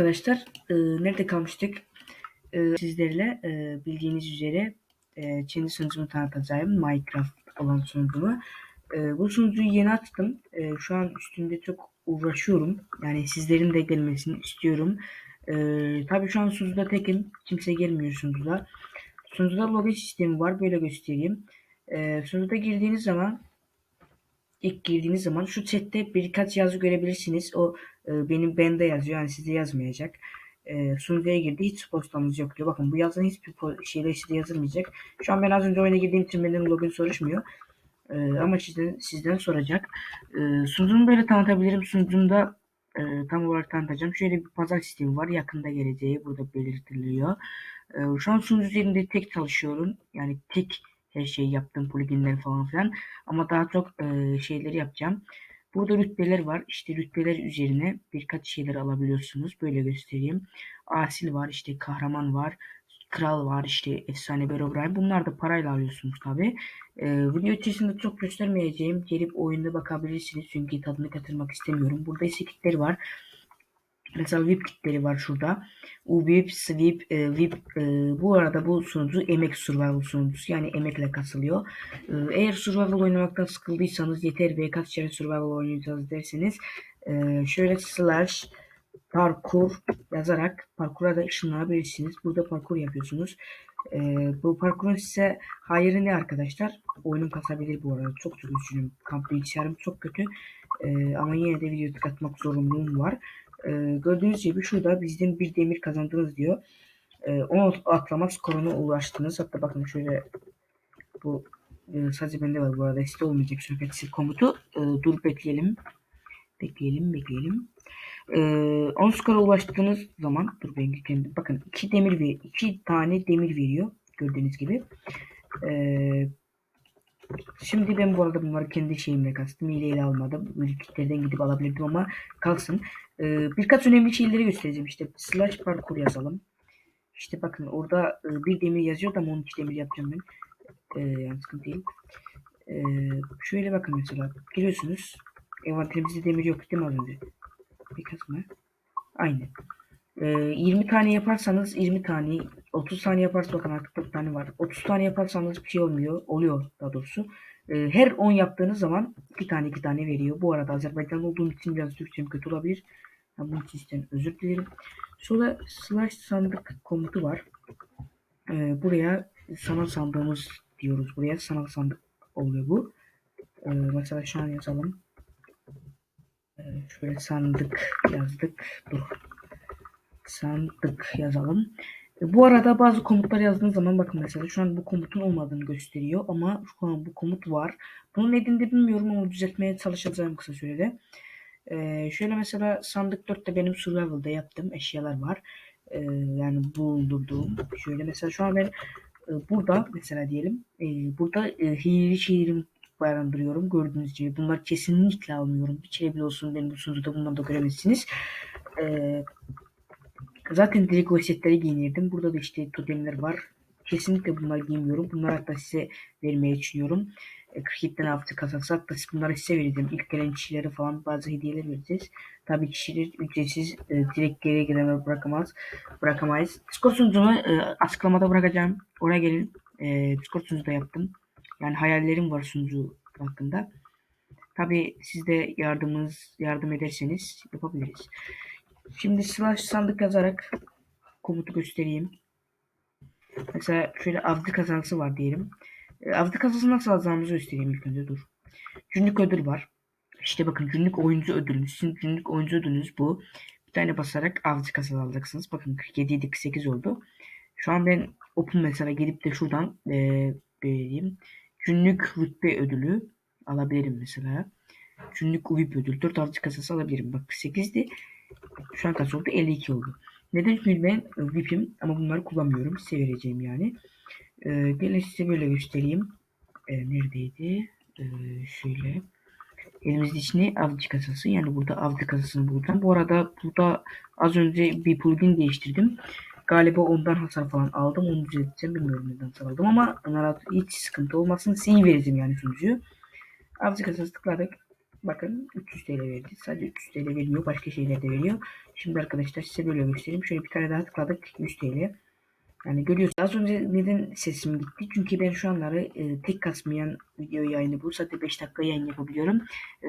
arkadaşlar e, nerede kalmıştık? E, sizlerle e, bildiğiniz üzere e, kendi sunucumu tanıtacağım. Minecraft olan sunucumu. E, bu sunucuyu yeni açtım. E, şu an üstünde çok uğraşıyorum. Yani sizlerin de gelmesini istiyorum. E, tabii şu an sunucuda tekim. Kimse gelmiyor sunucuda. Sunucuda login sistemi var. Böyle göstereyim. E, sunucuda girdiğiniz zaman ilk girdiğiniz zaman şu chatte birkaç yazı görebilirsiniz. O e, benim bende yazıyor. Yani size yazmayacak. E, sunucuya girdi. Hiç postamız yok diyor. Bakın bu yazın hiçbir şeyle size yazılmayacak. Şu an ben az önce oyuna girdiğim için benim login soruşmuyor. E, ama sizden, sizden soracak. E, sunucumu böyle tanıtabilirim. Sunucumda e, tam olarak tanıtacağım. Şöyle bir pazar sistemi var. Yakında geleceği burada belirtiliyor. E, şu an sunucu üzerinde tek çalışıyorum. Yani tek her şeyi yaptım. Pluginler falan filan. Ama daha çok e, şeyleri yapacağım. Burada rütbeler var. İşte rütbeler üzerine birkaç şeyler alabiliyorsunuz. Böyle göstereyim. Asil var, işte kahraman var, kral var, işte efsane Berobrine. Bunlar da parayla alıyorsunuz tabi. Ee, video içerisinde çok göstermeyeceğim. Gelip oyunda bakabilirsiniz. Çünkü tadını katırmak istemiyorum. Burada ise kitler var. Mesela VIP kitleri var şurada. UVIP, SWIP, e, VIP. E, bu arada bu sunucu emek survival sunucusu. Yani emekle kasılıyor. E, eğer survival oynamaktan sıkıldıysanız yeter ve kaç kere survival oynayacağız derseniz e, şöyle slash parkur yazarak parkura da ışınlanabilirsiniz. Burada parkur yapıyorsunuz. E, bu parkurun size hayırı ne arkadaşlar? Oyunum kasabilir bu arada. Çok çok üzgünüm. Kamp bilgisayarım çok kötü. E, ama yine de video tıkatmak zorunluluğum var. E, gördüğünüz gibi şurada bizden bir demir kazandınız diyor. E, onu atlamak skoruna ulaştınız. Hatta bakın şöyle bu e, sadece bende var bu arada. Site olmayacak söhbetsiz komutu. E, dur bekleyelim. Bekleyelim bekleyelim. E, 10 skora ulaştığınız zaman dur ben kendim bakın iki demir ve iki tane demir veriyor. Gördüğünüz gibi. Eee Şimdi ben bu arada bunları kendi şeyimle kastım. Hileyle almadım. Ülkelerden gidip alabilirdim ama kalsın. Ee, birkaç önemli şeyleri göstereceğim. İşte slash parkur yazalım. İşte bakın orada e, bir demir yazıyor da 12 demir yapacağım ben. Ee, yani sıkıntı değil. Ee, şöyle bakın mesela. Giriyorsunuz. Envanterimizde demir yok değil mi az önce? Birkaç mı? Aynen. Ee, 20 tane yaparsanız 20 tane 30 tane yaparsanız bakın artık 40 tane var. 30 tane yaparsanız bir şey olmuyor. Oluyor daha doğrusu. Ee, her 10 yaptığınız zaman 2 tane 2 tane veriyor. Bu arada Azerbaycan olduğum için biraz Türkçem kötü olabilir. Ben bunun için özür dilerim. Sonra slash sandık komutu var. Ee, buraya sanal sandığımız diyoruz. Buraya sanal sandık oluyor bu. Ee, mesela şu an yazalım. Ee, şöyle sandık yazdık. Dur sandık yazalım. E, bu arada bazı komutlar yazdığınız zaman bakın mesela şu an bu komutun olmadığını gösteriyor ama şu an bu komut var. Bunun nedenini bilmiyorum ama düzeltmeye çalışacağım kısa sürede. Ee, şöyle mesela sandık 4'te benim survival'da yaptığım eşyalar var. Ee, yani bulundurduğum. Şöyle mesela şu an ben e, burada mesela diyelim e, burada e, hileli şehrim barındırıyorum. Gördüğünüz gibi bunlar kesinlikle almıyorum. Bir kere bile olsun benim bu sunucuda bunları da göremezsiniz. Ee, Zaten direkt o setleri giyinirdim. Burada da işte totemler var. Kesinlikle bunları giymiyorum. Bunları hatta size vermeyi düşünüyorum. 47'den hafta kasası hatta bunları size vereceğim. İlk gelen kişilere falan bazı hediyeler vereceğiz. Tabii kişiler ücretsiz e, direkt geriye gidenler bırakamaz. Bırakamayız. Discord sunucumu e, açıklamada bırakacağım. Oraya gelin. E, Discord sunucu da yaptım. Yani hayallerim var sunucu hakkında. Tabii siz de yardımınız yardım ederseniz yapabiliriz. Şimdi slash sandık yazarak komutu göstereyim. Mesela şöyle avcı kazansı var diyelim. E, avcı kazansı nasıl alacağımızı göstereyim ilk önce dur. Günlük ödül var. İşte bakın günlük oyuncu ödülünüz. Sizin günlük oyuncu ödülünüz bu. Bir tane basarak avcı kasası alacaksınız. Bakın 47 idi 48 oldu. Şu an ben open mesela gelip de şuradan e, vereyim. Günlük rütbe ödülü alabilirim mesela. Günlük UVIP ödül. 4 avcı kasası alabilirim. Bak 8'di. Şu an kaç oldu? 52 oldu. Neden? Çünkü ben VIP'im ama bunları kullanmıyorum. Size yani. Ee, gelin size böyle göstereyim. Ee, neredeydi? Ee, şöyle. Elimizde içine avcı kasası. Yani burada avcı kasasını bulacağım. Bu arada burada az önce bir plugin değiştirdim. Galiba ondan hasar falan aldım. Onu düzelteceğim. Bilmiyorum neden hasar aldım ama hiç sıkıntı olmasın. Size vereceğim yani sunucuyu. Avcı kasası tıkladık. Bakın 300 TL verdi. Sadece 300 TL vermiyor. Başka şeyler de veriyor. Şimdi arkadaşlar size böyle göstereyim. Şöyle bir tane daha tıkladık 100 TL. Yani görüyorsunuz. Az önce neden sesim gitti? Çünkü ben şu anları e, tek kasmayan video yayını bu. Sadece 5 dakika yayın yapabiliyorum. E,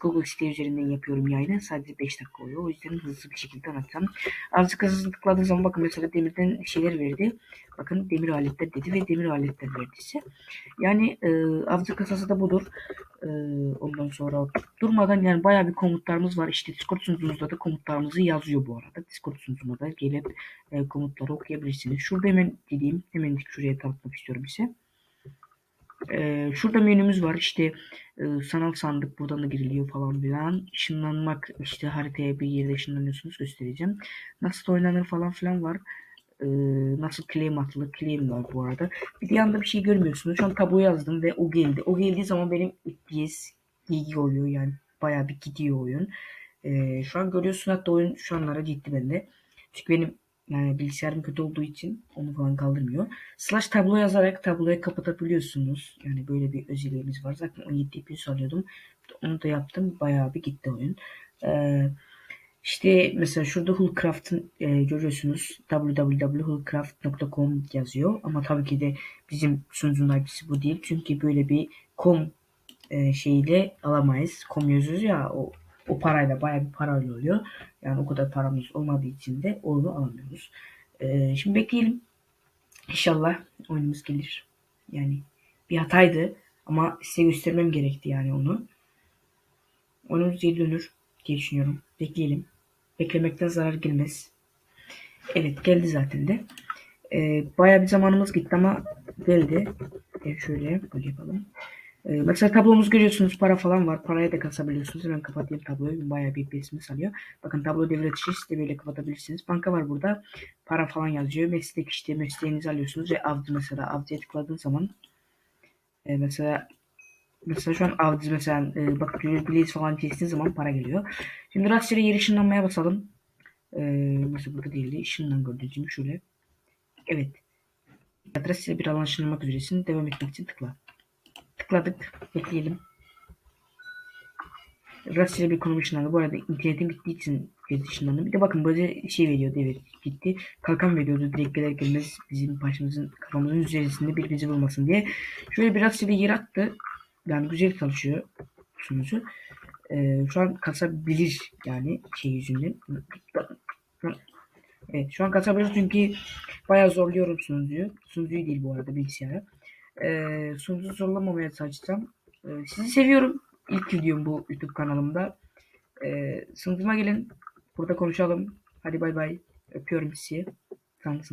Google site üzerinden yapıyorum yayını. Sadece 5 dakika oluyor. O yüzden hızlı bir şekilde anlatacağım. Azıcık hızlı tıkladığı zaman bakın mesela demirden şeyler verdi. Bakın demir aletler dedi ve demir aletler verdi size. Yani e, avcı kasası da budur. E, ondan sonra durmadan yani bayağı bir komutlarımız var. İşte Discord sunucumuzda da komutlarımızı yazıyor bu arada. Discord sunucuma da gelip e, komutları okuyabilirsiniz. Şurada hemen dediğim hemen şuraya tanıtmak istiyorum size. E, şurada menümüz var. İşte e, sanal sandık buradan da giriliyor falan filan. Işınlanmak işte haritaya bir yerde ışınlanıyorsunuz göstereceğim. Nasıl oynanır falan filan var. E, nasıl claim atılır claim var bu arada. Bir de yanında bir şey görmüyorsunuz. Şu an tabu yazdım ve o geldi. O geldiği zaman benim FPS iyi oluyor yani bayağı bir gidiyor oyun. E, şu an görüyorsun hatta oyun şu anlara gitti bende. Çünkü benim yani bilgisayarım kötü olduğu için onu falan kaldırmıyor. Slash tablo yazarak tabloyu kapatabiliyorsunuz. Yani böyle bir özelliğimiz var. Zaten 17 FPS alıyordum. Onu da yaptım. Bayağı bir gitti oyun. Ee, işte mesela şurada Hullcraft'ın e, görüyorsunuz www.hullcraft.com yazıyor. Ama tabii ki de bizim sunucunun IP'si bu değil. Çünkü böyle bir com e, şeyiyle alamayız. Com yazıyoruz ya o, o parayla bayağı bir parayla oluyor. Yani o kadar paramız olmadığı için de onu alamıyoruz. E, şimdi bekleyelim. İnşallah oyunumuz gelir. Yani bir hataydı ama size göstermem gerekti yani onu. Oyunumuz geri dönür diye düşünüyorum. Bekleyelim. Beklemekten zarar gelmez. Evet geldi zaten de. Ee, bayağı bir zamanımız gitti ama geldi. E şöyle böyle yapalım. Ee, mesela tablomuz görüyorsunuz para falan var. Paraya da kasabiliyorsunuz. Hemen kapatayım tabloyu. Bayağı bir besimiz alıyor. Bakın tablo devlet işi siz de böyle kapatabilirsiniz. Banka var burada. Para falan yazıyor. Meslek işte mesleğinizi alıyorsunuz ve avcı mesela avcıya tıkladığın zaman e, mesela mesela şu an avcı mesela e, bak bileğiz falan kestiğiniz zaman para geliyor. Şimdi rastgele yer ışınlanmaya basalım. E, mesela burada değildi. Işından gördüğüm şöyle. Evet. Rastgele bir alan ışınlanmak üzeresin. Devam etmek için tıkla. Tıkladık. Bekleyelim. Rastgele bir konum ışınlandı. Bu arada internetim gittiği için göz ışınlandı. Bir de bakın böyle şey veriyor. Evet gitti. Kalkan veriyordu. Direkt gelir gelmez bizim başımızın kafamızın üzerinde birbirimizi bulmasın diye. Şöyle bir yer attı. Yani güzel çalışıyor sunucu. Ee, şu an kasabilir yani şey yüzünden. Evet şu an kasabilir çünkü bayağı zorluyorum sunucuyu. Sunucuyu değil bu arada bilgisayarı. Ee, sunucu zorlamamaya çalışacağım. Ee, sizi seviyorum. İlk videom bu YouTube kanalımda. Ee, sunucuma gelin. Burada konuşalım. Hadi bay bay. Öpüyorum sizi. Tanrısınız.